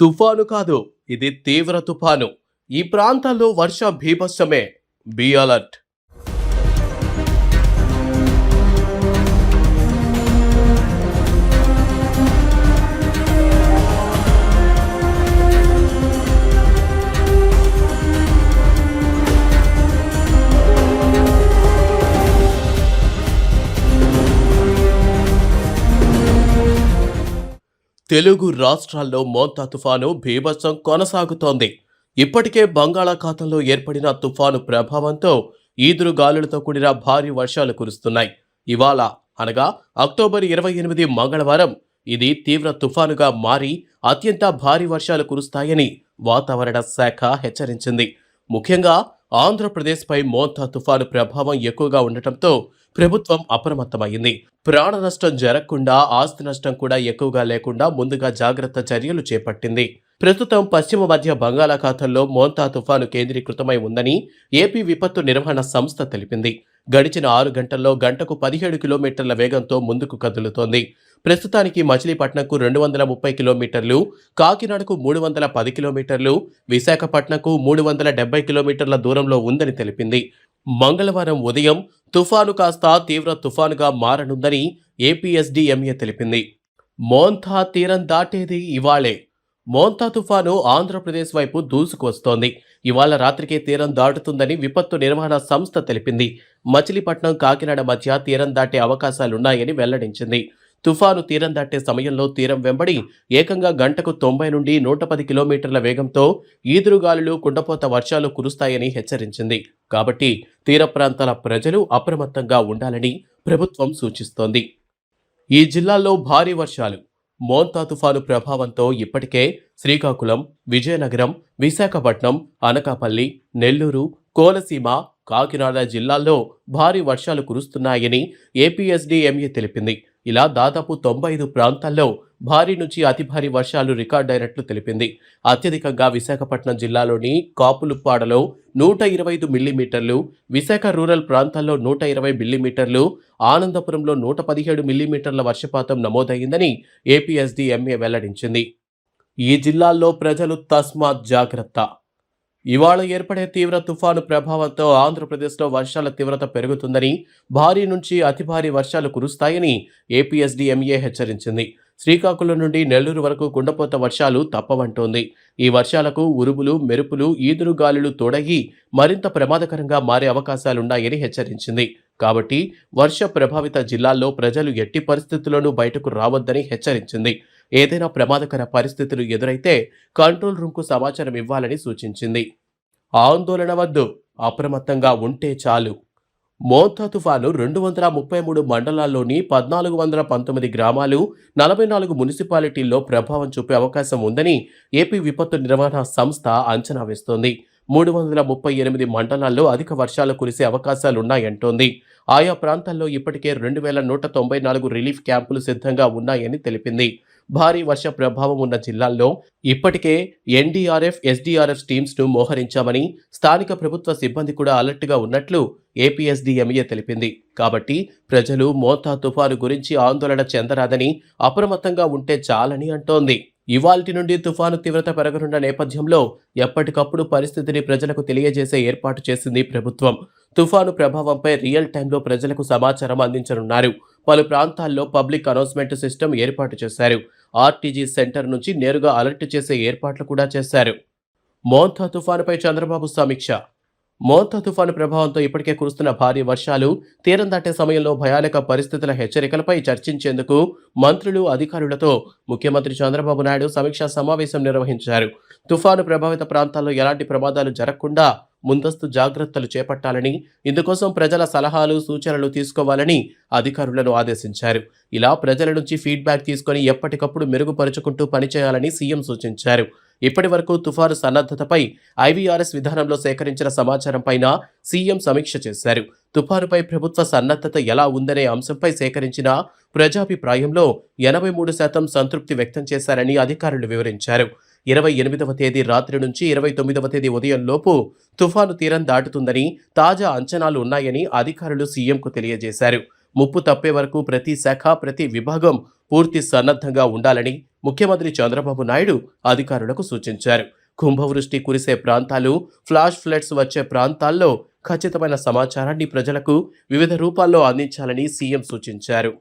తుఫాను కాదు ఇది తీవ్ర తుఫాను. ఈ ప్రాంతాల్లో వర్ష భీభత్సమే బి అలర్ట్. తెలుగు రాష్ట్రాల్లో మోంతా తుఫాను భీభత్సం కొనసాగుతోంది. ఇప్పటికే బంగాళాఖాతంలో ఏర్పడిన తుఫాను ప్రభావంతో ఈదురు గాలులతో కూడిన భారీ వర్షాలు కురుస్తున్నాయి. ఇవాళ అనగా అక్టోబర్ ఇరవై ఎనిమిది మంగళవారం ఇది తీవ్ర తుఫానుగా మారి అత్యంత భారీ వర్షాలు కురుస్తాయని వాతావరణ శాఖ హెచ్చరించింది. ముఖ్యంగా ఆంధ్రప్రదేశ్పై మోంతా తుఫాను ప్రభావం ఎక్కువగా ఉండటంతో ప్రభుత్వం అప్రమత్తమైంది ప్రాణ నష్టం జరగకుండా ఆస్తి నష్టం కూడా ఎక్కువగా లేకుండా ముందుగా జాగ్రత్త చర్యలు చేపట్టింది. ప్రస్తుతం పశ్చిమ మధ్య బంగాళాఖాతంలో మోంతా తుఫాను కేంద్రీకృతమై ఉందని ఏపీ విపత్తు నిర్వహణ సంస్థ తెలిపింది. గడిచిన ఆరు గంటల్లో గంటకు పదిహేడు కిలోమీటర్ల వేగంతో ముందుకు కదులుతోంది. ప్రస్తుతానికి మచిలీపట్నంకు రెండు వందల ముప్పై కిలోమీటర్లు కాకినాడకు మూడు వందల పది కిలోమీటర్లు విశాఖపట్నంకు మూడు వందల డెబ్బై కిలోమీటర్ల దూరంలో ఉందని తెలిపింది. మంగళవారం ఉదయం తుఫాను కాస్త తీవ్ర తుఫానుగా మారనుందని ఏపీఎస్డీఎంఏ తెలిపింది. మోంతా తీరం దాటేది ఇవాళే. మోంతా తుఫాను ఆంధ్రప్రదేశ్ వైపు దూసుకువస్తోంది ఇవాళ రాత్రికే తీరం దాటుతుందని విపత్తు నిర్వహణ సంస్థ తెలిపింది. మచిలీపట్నం కాకినాడ మధ్య తీరం దాటే అవకాశాలున్నాయని వెల్లడించింది. తుఫాను తీరం దాటే సమయంలో తీరం వెంబడి ఏకంగా గంటకు తొంభై నుండి నూట పది కిలోమీటర్ల వేగంతో ఈదురుగాలులు కుండపోత వర్షాలు కురుస్తాయని హెచ్చరించింది. కాబట్టి తీర ప్రాంతాల ప్రజలు అప్రమత్తంగా ఉండాలని ప్రభుత్వం సూచిస్తోంది. ఈ జిల్లాల్లో భారీ వర్షాలు మోంతా తుఫాను ప్రభావంతో ఇప్పటికే శ్రీకాకుళం విజయనగరం విశాఖపట్నం అనకాపల్లి నెల్లూరు కోనసీమ కాకినాడ జిల్లాల్లో భారీ వర్షాలు కురుస్తున్నాయని ఏపీఎస్డీఎంఏ తెలిపింది. ఇలా దాదాపు తొంభై ఐదు ప్రాంతాల్లో భారీ నుంచి అతి భారీ వర్షాలు రికార్డైనట్లు తెలిపింది. అత్యధికంగా విశాఖపట్నం జిల్లాలోని కాపులుప్పాడలో నూట ఇరవై ఐదు మిల్లీమీటర్లు విశాఖ రూరల్ ప్రాంతాల్లో నూట ఇరవై మిల్లీమీటర్లు ఆనందపురంలో నూట పదిహేడు మిల్లీమీటర్ల వర్షపాతం నమోదైందని ఏపీఎస్డీఎంఏ వెల్లడించింది. ఈ జిల్లాల్లో ప్రజలు తస్మాత్ జాగ్రత్త. ఇవాళ ఏర్పడే తీవ్ర తుఫాను ప్రభావంతో ఆంధ్రప్రదేశ్లో వర్షాల తీవ్రత పెరుగుతుందని భారీ నుంచి అతి భారీ వర్షాలు కురుస్తాయని ఏపీఎస్డీఎంఏ హెచ్చరించింది. శ్రీకాకుళం నుండి నెల్లూరు వరకు కుండపోత వర్షాలు తప్పవంటోంది. ఈ వర్షాలకు ఉరుములు మెరుపులు ఈదురు గాలులు తోడగి మరింత ప్రమాదకరంగా మారే అవకాశాలున్నాయని హెచ్చరించింది. కాబట్టి వర్ష ప్రభావిత జిల్లాల్లో ప్రజలు ఎట్టి పరిస్థితుల్లోనూ బయటకు రావద్దని హెచ్చరించింది. ఏదైనా ప్రమాదకర పరిస్థితులు ఎదురైతే కంట్రోల్ రూమ్కు సమాచారం ఇవ్వాలని సూచించింది. ఆందోళన వద్దు అప్రమత్తంగా ఉంటే చాలు. మోంతా తుఫాను రెండు వందల ముప్పై మూడు మండలాల్లోని పద్నాలుగు వందల పంతొమ్మిది గ్రామాలు నలభై నాలుగు మున్సిపాలిటీల్లో ప్రభావం చూపే అవకాశం ఉందని ఏపీ విపత్తు నిర్వహణ సంస్థ అంచనా వేస్తోంది. మూడు వందల ముప్పై ఎనిమిది మండలాల్లో అధిక వర్షాలు కురిసే అవకాశాలున్నాయంటోంది. ఆయా ప్రాంతాల్లో ఇప్పటికే రెండు వేల నూట తొంభై నాలుగు రిలీఫ్ క్యాంపులు సిద్ధంగా ఉన్నాయని తెలిపింది. భారీ వర్ష ప్రభావం ఉన్న జిల్లాల్లో ఇప్పటికే ఎన్డీఆర్ఎఫ్ ఎస్డీఆర్ఎఫ్ టీమ్స్ను మోహరించామని స్థానిక ప్రభుత్వ సిబ్బంది కూడా అలర్ట్గా ఉన్నట్లు ఏపీఎస్డీఎంఏ తెలిపింది. కాబట్టి ప్రజలు మోతా తుఫాను గురించి ఆందోళన చెందరాదని అప్రమత్తంగా ఉంటే చాలని అంటోంది. ఇవాల్టి నుండి తుఫాను తీవ్రత పెరగనున్న నేపథ్యంలో ఎప్పటికప్పుడు పరిస్థితిని ప్రజలకు తెలియజేసే ఏర్పాటు చేసింది ప్రభుత్వం. తుఫాను ప్రభావంపై రియల్ టైంలో ప్రజలకు సమాచారం అందించనున్నారు. పలు ప్రాంతాల్లో పబ్లిక్ అనౌన్స్మెంట్ సిస్టమ్ ఏర్పాటు చేశారు. ఆర్టీజీ సెంటర్ నుంచి నేరుగా అలర్ట్ చేసే ఏర్పాట్లు కూడా చేశారు. మోంతా తుఫానుపై చంద్రబాబు సమీక్ష. మోంతా తుఫాను ప్రభావంతో ఇప్పటికే కురుస్తున్న భారీ వర్షాలు తీరం దాటే సమయంలో భయానక పరిస్థితుల హెచ్చరికలపై చర్చించేందుకు మంత్రులు అధికారులతో ముఖ్యమంత్రి చంద్రబాబు నాయుడు సమీక్షా సమావేశం నిర్వహించారు. తుఫాను ప్రభావిత ప్రాంతాల్లో ఎలాంటి ప్రమాదాలు జరగకుండా ముందస్తు జాగ్రత్తలు చేపట్టాలని ఇందుకోసం ప్రజల సలహాలు సూచనలు తీసుకోవాలని అధికారులను ఆదేశించారు. ఇలా ప్రజల నుంచి ఫీడ్బ్యాక్ తీసుకొని ఎప్పటికప్పుడు మెరుగుపరుచుకుంటూ పనిచేయాలని సీఎం సూచించారు. ఇప్పటి వరకు తుఫాను సన్నద్ధతపై ఐవీఆర్ఎస్ విధానంలో సేకరించిన సమాచారం పైన సీఎం సమీక్ష చేశారు. తుఫానుపై ప్రభుత్వ సన్నద్ధత ఎలా ఉందనే అంశంపై సేకరించిన ప్రజాభిప్రాయంలో ఎనభై మూడు శాతం సంతృప్తి వ్యక్తం చేశారని అధికారులు వివరించారు. ఇరవై ఎనిమిదవ తేదీ రాత్రి నుంచి ఇరవై తొమ్మిదవ తేదీ ఉదయం లోపు తుఫాను తీరం దాటుతుందని తాజా అంచనాలు ఉన్నాయని అధికారులు సీఎంకు తెలియజేశారు. ముప్పు తప్పే వరకు ప్రతి శాఖ ప్రతి విభాగం పూర్తి సన్నద్ధంగా ఉండాలని ముఖ్యమంత్రి చంద్రబాబు నాయుడు అధికారులకు సూచించారు. కుంభవృష్టి కురిసే ప్రాంతాలు ఫ్లాష్ ఫ్లడ్స్ వచ్చే ప్రాంతాల్లో ఖచ్చితమైన సమాచారాన్ని ప్రజలకు వివిధ రూపాల్లో అందించాలని సీఎం సూచించారు.